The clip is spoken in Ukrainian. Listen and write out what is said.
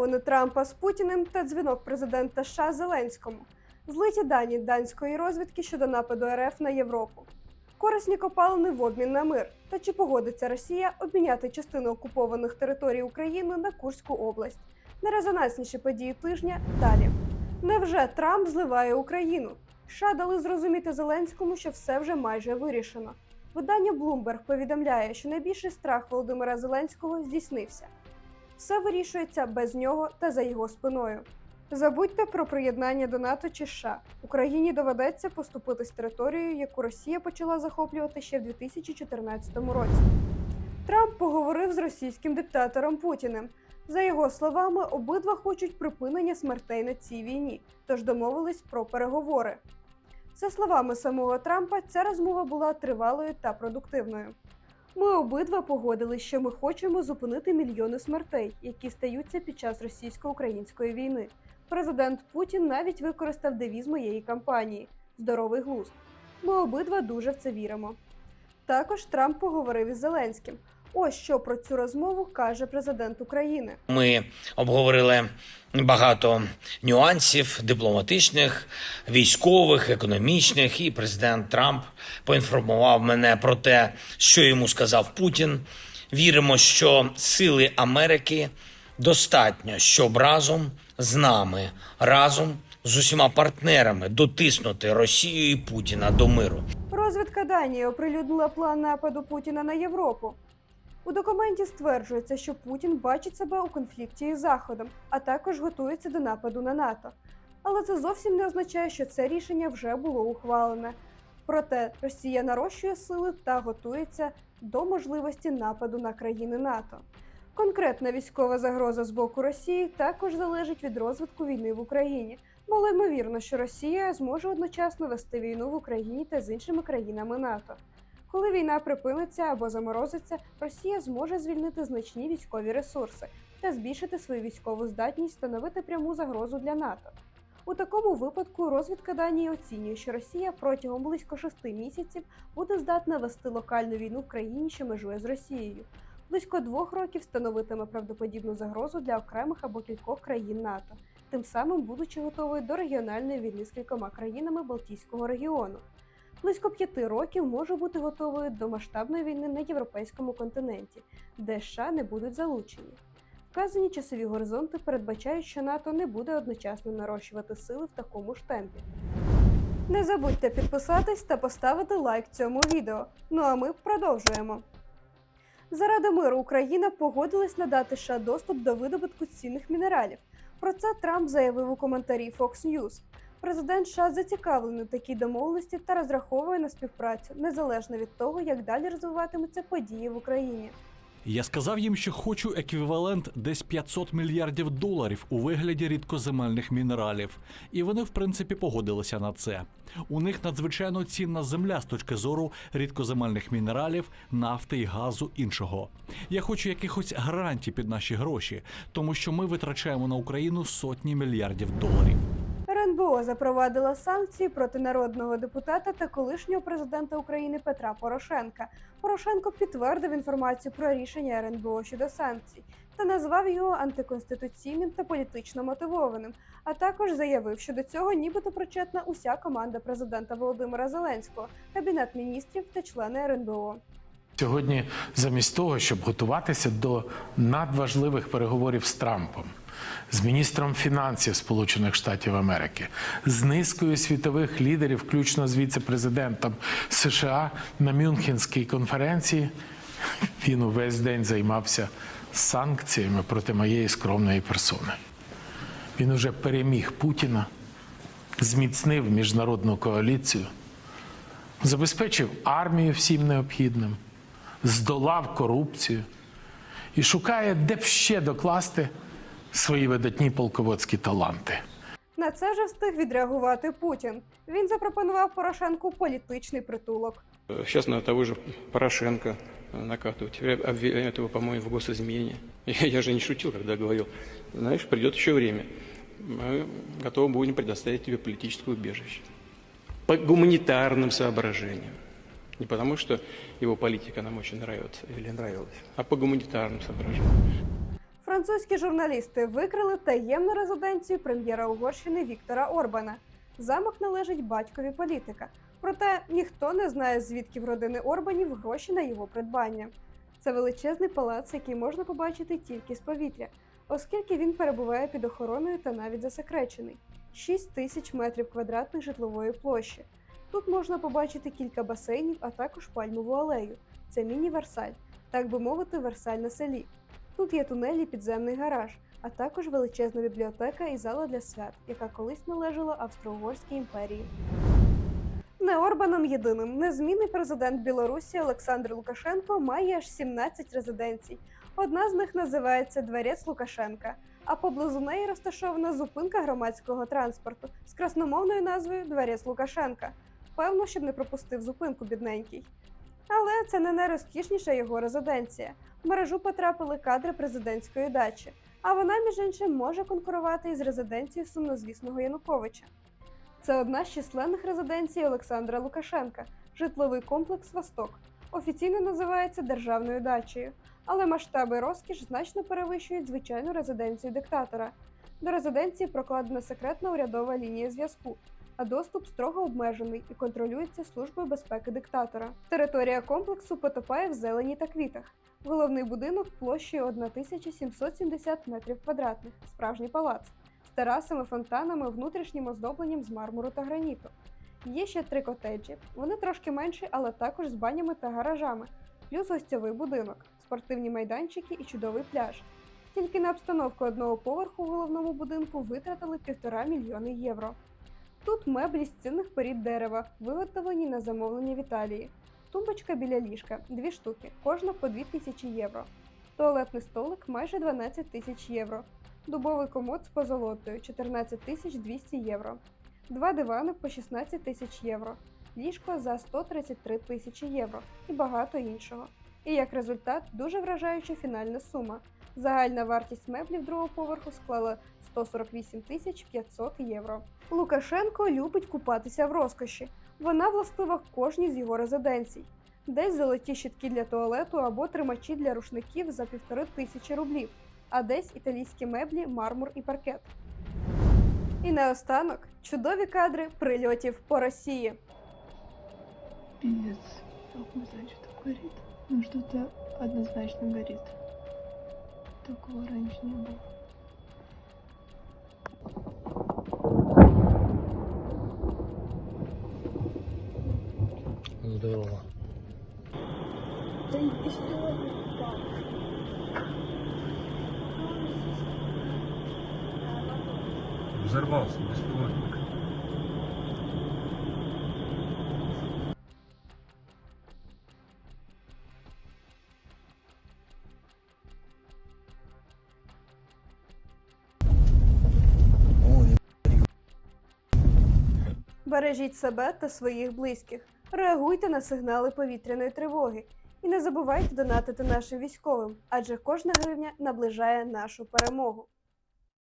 Перемовини Трампа з Путіним та дзвінок президента США Зеленському. Злиті дані данської розвідки щодо нападу РФ на Європу. Корисні копалини в обмін на мир. Та чи погодиться Росія обміняти частину окупованих територій України на Курську область? Найрезонансніші події тижня далі. Невже Трамп зливає Україну? США дали зрозуміти Зеленському, що все вже майже вирішено. Видання Bloomberg повідомляє, що найбільший страх Володимира Зеленського здійснився. Все вирішується без нього та за його спиною. Забудьте про приєднання до НАТО чи США. Україні доведеться поступитись територією, яку Росія почала захоплювати ще в 2014 році. Трамп поговорив з російським диктатором Путіним. За його словами, обидва хочуть припинення смертей на цій війні, тож домовились про переговори. За словами самого Трампа, ця розмова була тривалою та продуктивною. Ми обидва погодились, що ми хочемо зупинити мільйони смертей, які стаються під час російсько-української війни. Президент Путін навіть використав девіз моєї кампанії здоровий глузд. Ми обидва дуже в це віримо. Також Трамп поговорив із Зеленським. Ось що про цю розмову каже президент України. Ми обговорили багато нюансів дипломатичних, військових, економічних, і президент Трамп поінформував мене про те, що йому сказав Путін. Віримо, що сили Америки достатньо, щоб разом з нами, разом з усіма партнерами дотиснути Росію і Путіна до миру. Розвідка Данії оприлюднила план нападу Путіна на Європу. У документі стверджується, що Путін бачить себе у конфлікті із Заходом, а також готується до нападу на НАТО. Але це зовсім не означає, що це рішення вже було ухвалене. Проте Росія нарощує сили та готується до можливості нападу на країни НАТО. Конкретна військова загроза з боку Росії також залежить від розвитку війни в Україні. Мало ймовірно, що Росія зможе одночасно вести війну в Україні та з іншими країнами НАТО. Коли війна припиниться або заморозиться, Росія зможе звільнити значні військові ресурси та збільшити свою військову здатність становити пряму загрозу для НАТО. У такому випадку розвідка Данії оцінює, що Росія протягом близько шести місяців буде здатна вести локальну війну в країні, що межує з Росією. Близько двох років становитиме правдоподібну загрозу для окремих або кількох країн НАТО, тим самим будучи готовою до регіональної війни з кількома країнами Балтійського регіону. Близько п'яти років може бути готовою до масштабної війни на європейському континенті, де США не будуть залучені. Вказані часові горизонти передбачають, що НАТО не буде одночасно нарощувати сили в такому ж темпі. Не забудьте підписатись та поставити лайк цьому відео. Ну а ми продовжуємо. Заради миру Україна погодилась надати США доступ до видобутку цінних мінералів. Про це Трамп заявив у коментарі Fox News. Президент США зацікавлений в такій домовленості та розраховує на співпрацю незалежно від того, як далі розвиватимуться події в Україні. Я сказав їм, що хочу еквівалент десь 500 мільярдів доларів у вигляді рідкоземельних мінералів, і вони, в принципі, погодилися на це. У них надзвичайно цінна земля з точки зору рідкоземельних мінералів, нафти і газу іншого. Я хочу якихось гарантій під наші гроші, тому що ми витрачаємо на Україну сотні мільярдів доларів. РНБО запровадила санкції проти народного депутата та колишнього президента України Петра Порошенка. Порошенко підтвердив інформацію про рішення РНБО щодо санкцій та назвав його антиконституційним та політично мотивованим. А також заявив, що до цього нібито причетна уся команда президента Володимира Зеленського, кабінет міністрів та члени РНБО. Сьогодні, замість того, щоб готуватися до надважливих переговорів з Трампом, з міністром фінансів Сполучених Штатів Америки, з низкою світових лідерів, включно з віце-президентом США на Мюнхенській конференції, він увесь день займався санкціями проти моєї скромної персони. Він уже переміг Путіна, зміцнив міжнародну коаліцію, забезпечив армію всім необхідним, здолав корупцію і шукає, де б ще докласти свої видатні полководські таланти. На це вже встиг відреагувати Путін. Він запропонував Порошенку політичний притулок. Сейчас на того же Порошенко накатывают. Теперь обвиняют его, по-моему, в госизмене. Я, я же не шутил, когда говорил, знаешь, придет еще время. Мы готовы будем предоставить тебе политическое убежище. По гуманитарным соображениям. Не потому, что его политика нам очень нравится или нравилась, а по гуманитарным соображениям. Французькі журналісти викрили таємну резиденцію прем'єра Угорщини Віктора Орбана. Замок належить батькові політика. Проте ніхто не знає, звідки в родини Орбанів гроші на його придбання. Це величезний палац, який можна побачити тільки з повітря, оскільки він перебуває під охороною та навіть засекречений 6 тисяч метрів квадратних житлової площі. Тут можна побачити кілька басейнів, а також пальмову алею. Це міні-Версаль, так би мовити, Версаль на селі. Тут є тунелі, підземний гараж, а також величезна бібліотека і зала для свят, яка колись належала Австро-Угорській імперії. Не Орбаном єдиним незмінний президент Білорусі Олександр Лукашенко має аж 17 резиденцій. Одна з них називається Дворець Лукашенка, а поблизу неї розташована зупинка громадського транспорту з красномовною назвою Дворець Лукашенка. Певно, щоб не пропустив зупинку бідненький. Але це не найрозкішніша його резиденція. В мережу потрапили кадри президентської дачі, а вона, між іншим, може конкурувати із резиденцією сумнозвісного Януковича. Це одна з численних резиденцій Олександра Лукашенка, житловий комплекс Восток. Офіційно називається державною дачею, але масштаби розкіш значно перевищують звичайну резиденцію диктатора. До резиденції прокладена секретна урядова лінія зв'язку, а доступ строго обмежений і контролюється службою безпеки диктатора. Територія комплексу потопає в зелені та квітах. Головний будинок площею 1770 метрів квадратних, справжній палац з терасами, фонтанами, внутрішнім оздобленням з мармуру та граніту. Є ще три котеджі. Вони трошки менші, але також з банями та гаражами, плюс гостьовий будинок, спортивні майданчики і чудовий пляж. Тільки на обстановку одного поверху в головному будинку витратили півтора мільйони євро. Тут меблі з цінних порід дерева, виготовлені на замовлення в Італії. Тумбочка біля ліжка дві штуки, кожна по 2 тисячі євро. Туалетний столик майже 12 тисяч євро. Дубовий комод з позолотою 14 тисяч 200 євро. Два дивани по 16 тисяч євро. Ліжко за 133 тисячі євро і багато іншого. І як результат дуже вражаюча фінальна сума. Загальна вартість меблів другого поверху склала 148 тисяч 500 євро. Лукашенко любить купатися в розкоші. Вона властива кожній з його резиденцій. Десь золоті щітки для туалету або тримачі для рушників за півтори тисячі рублів, а десь італійські меблі, мармур і паркет. І наостанок чудові кадри прильотів по Росії. Пиздец. Так, не знаю, горит. Ну что-то однозначно горит. Такого раньше не было. Здорово. Взорвался беспилотник. Бережіть себе та своїх близьких. Реагуйте на сигнали повітряної тривоги. І не забувайте донатити нашим військовим, адже кожна гривня наближає нашу перемогу.